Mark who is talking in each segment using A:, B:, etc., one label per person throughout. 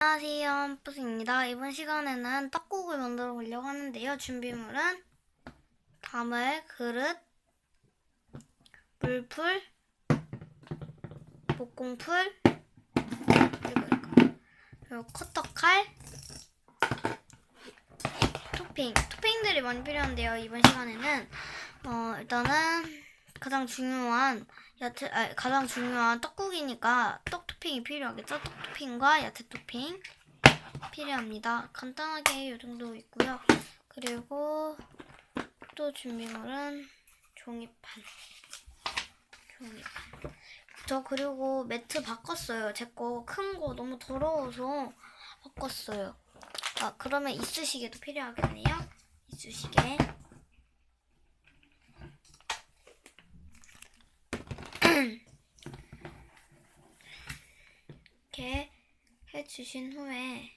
A: 안녕하세요, 뿌스입니다. 이번 시간에는 떡국을 만들어 보려고 하는데요. 준비물은 담을 그릇, 물풀, 목공풀, 그리고 커터칼, 토핑. 토핑들이 많이 필요한데요. 이번 시간에는 어, 일단은 가장 중요한 야채, 아, 가장 중요한 떡국이니까 떡 토핑이 필요하겠죠? 떡 토핑과 야채 토핑 필요합니다. 간단하게 이 정도 있고요. 그리고 또 준비물은 종이판. 종이판. 저 그리고 매트 바꿨어요. 제 거 큰 거 너무 더러워서 바꿨어요. 아, 그러면 이쑤시개도 필요하겠네요. 이쑤시개. 이렇게 해주신 후에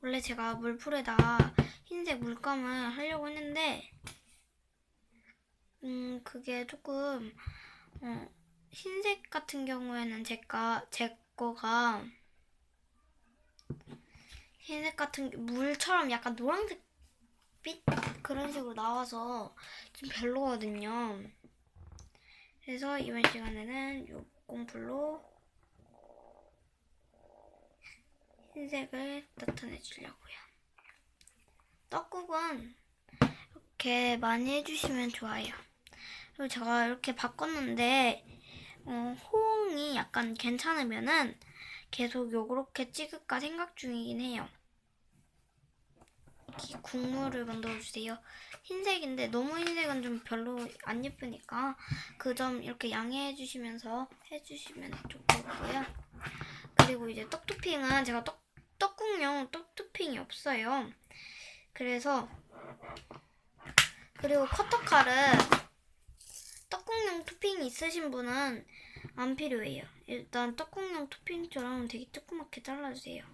A: 원래 제가 물풀에다 흰색 물감을 하려고 했는데 음 그게 조금 어, 흰색 같은 경우에는 제가 제 거가 흰색 같은 게 물처럼 약간 노란색 빛 그런 식으로 나와서 좀 별로거든요. 그래서 이번 시간에는 요 공풀로 흰색을 나타내 주려고요. 떡국은 이렇게 많이 해주시면 좋아요. 그리고 제가 이렇게 바꿨는데 어, 호응이 약간 괜찮으면은 계속 요렇게 찍을까 생각 중이긴 해요. 이 국물을 만들어 주세요. 흰색인데 너무 흰색은 좀 별로 안 예쁘니까 그 점 이렇게 양해해 주시면서 해주시면 좋겠고요. 그리고 이제 떡 토핑은 제가 떡, 떡국용 떡 토핑이 없어요. 그래서 그리고 커터칼은 떡국용 토핑이 있으신 분은 안 필요해요. 일단 떡국용 토핑처럼 되게 조그맣게 잘라주세요.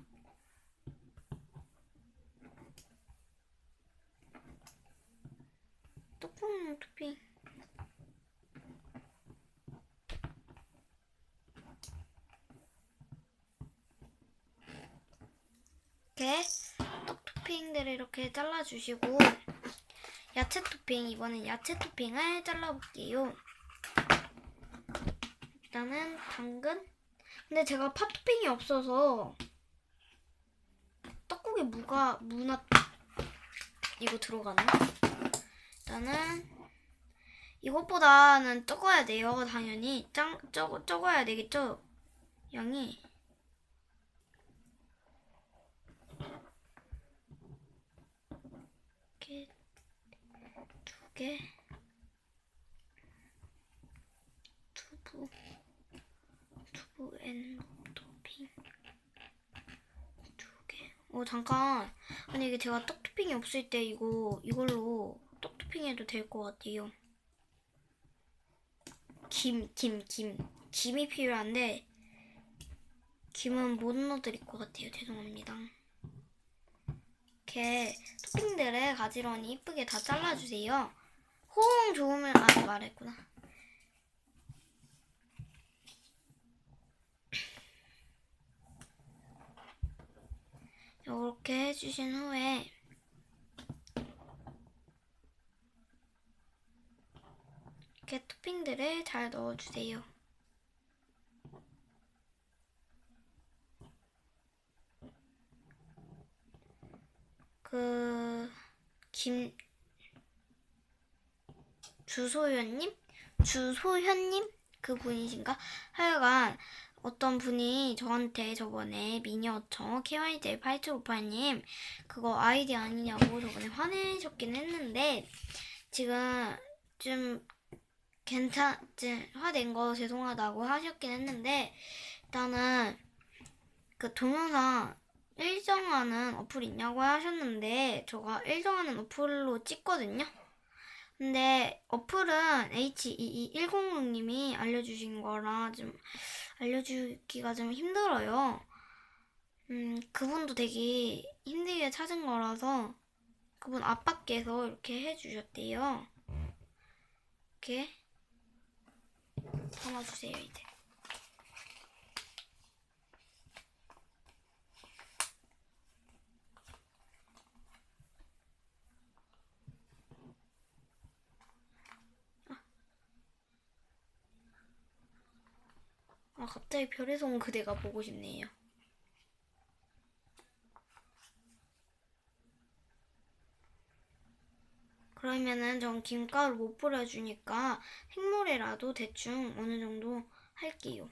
A: 떡국용 토핑. 이렇게 떡 토핑들을 이렇게 잘라주시고 야채 토핑 이번엔 야채 토핑을 잘라볼게요. 일단은 당근. 근데 제가 파 토핑이 없어서 떡국에 무가 무나 이거 들어가네. 일단은 이것보다는 적어야 돼요. 당연히 짱 적어 적어야 되겠죠. 양이. 이렇게 두 개, 두부, 두부 앤 토핑 두 개. 어 잠깐. 아니 이게 제가 떡 토핑이 없을 때 이거 이걸로 떡 토핑해도 될 것 같아요. 김, 김, 김, 김이 필요한데 김은 못 넣어드릴 것 같아요. 죄송합니다. 이렇게 토핑들을 가지런히 이쁘게 다 잘라주세요. 호응 좋으면 아 말했구나. 이렇게 해주신 후에 이렇게 토핑들을 잘 넣어주세요. 그, 김, 주소연님? 주소현님? 그 분이신가? 하여간, 어떤 분이 저한테 저번에 미니어처 KYJ 8758님 그거 아이디 아니냐고 저번에 화내셨긴 했는데 지금 좀 괜찮, 좀 화낸 거 죄송하다고 하셨긴 했는데 일단은 그 동영상 일정하는 어플 있냐고 하셨는데 제가 일정하는 어플로 찍거든요. 근데 어플은 H22106님이 알려주신 거라 좀 알려주기가 좀 힘들어요. 음, 그분도 되게 힘들게 찾은 거라서 그분 아빠께서 이렇게 해주셨대요. 이렇게 담아주세요, 이제. 아, 갑자기 별에서 온 그대가 보고 싶네요. 그러면은 전 김가루 못 뿌려주니까 생모래라도 대충 어느 정도 할게요.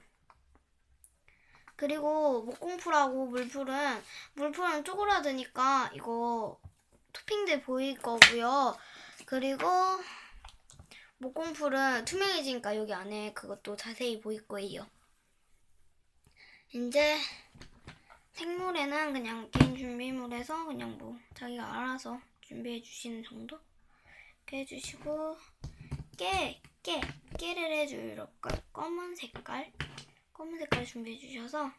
A: 그리고 목공풀하고 물풀은 물풀은 쪼그라드니까 이거 토핑들 보일 거고요. 그리고 목공풀은 투명해지니까 여기 안에 그것도 자세히 보일 거예요. 이제 생물에는 그냥 개인 준비물에서 그냥 뭐 자기가 알아서 준비해 주시는 정도 이렇게 해주시고 깨, 깨, 깨를 해줄 거 검은 색깔 검은 색깔 준비해 주셔서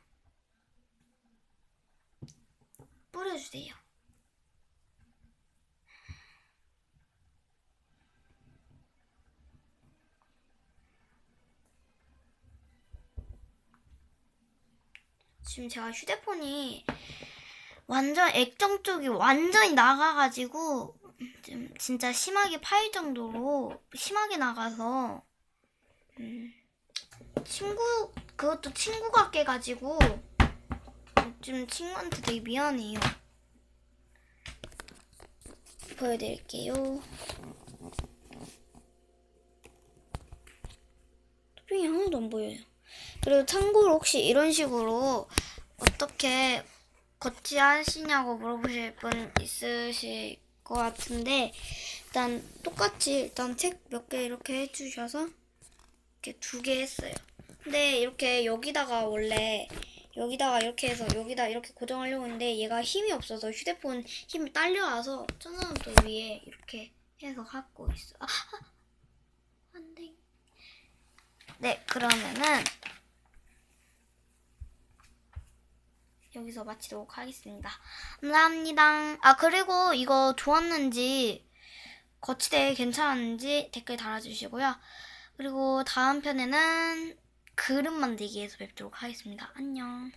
A: 뿌려주세요. 지금 제가 휴대폰이 완전 액정 쪽이 완전히 나가가지고 좀 진짜 심하게 파일 정도로 심하게 나가서 음, 친구 그것도 친구 같게 가지고 좀 친구한테 되게 미안해요. 보여드릴게요. 토핑이 하나도 안 보여요. 그리고 참고로 혹시 이런 식으로 어떻게 거치하시냐고 물어보실 분 있으실 것 같은데 일단 똑같이 일단 책 몇 개 이렇게 해주셔서 이렇게 두 개 했어요. 근데 이렇게 여기다가 원래 여기다가 이렇게 해서 여기다 이렇게 고정하려고 했는데 얘가 힘이 없어서 휴대폰 힘이 딸려와서 천연도 위에 이렇게 해서 갖고 있어. 아, 아, 안 돼. 네, 그러면은 여기서 마치도록 하겠습니다. 감사합니다. 아, 그리고 이거 좋았는지, 거치대 괜찮았는지 댓글 달아주시고요. 그리고 다음 편에는 그림 만들기에서 뵙도록 하겠습니다. 안녕.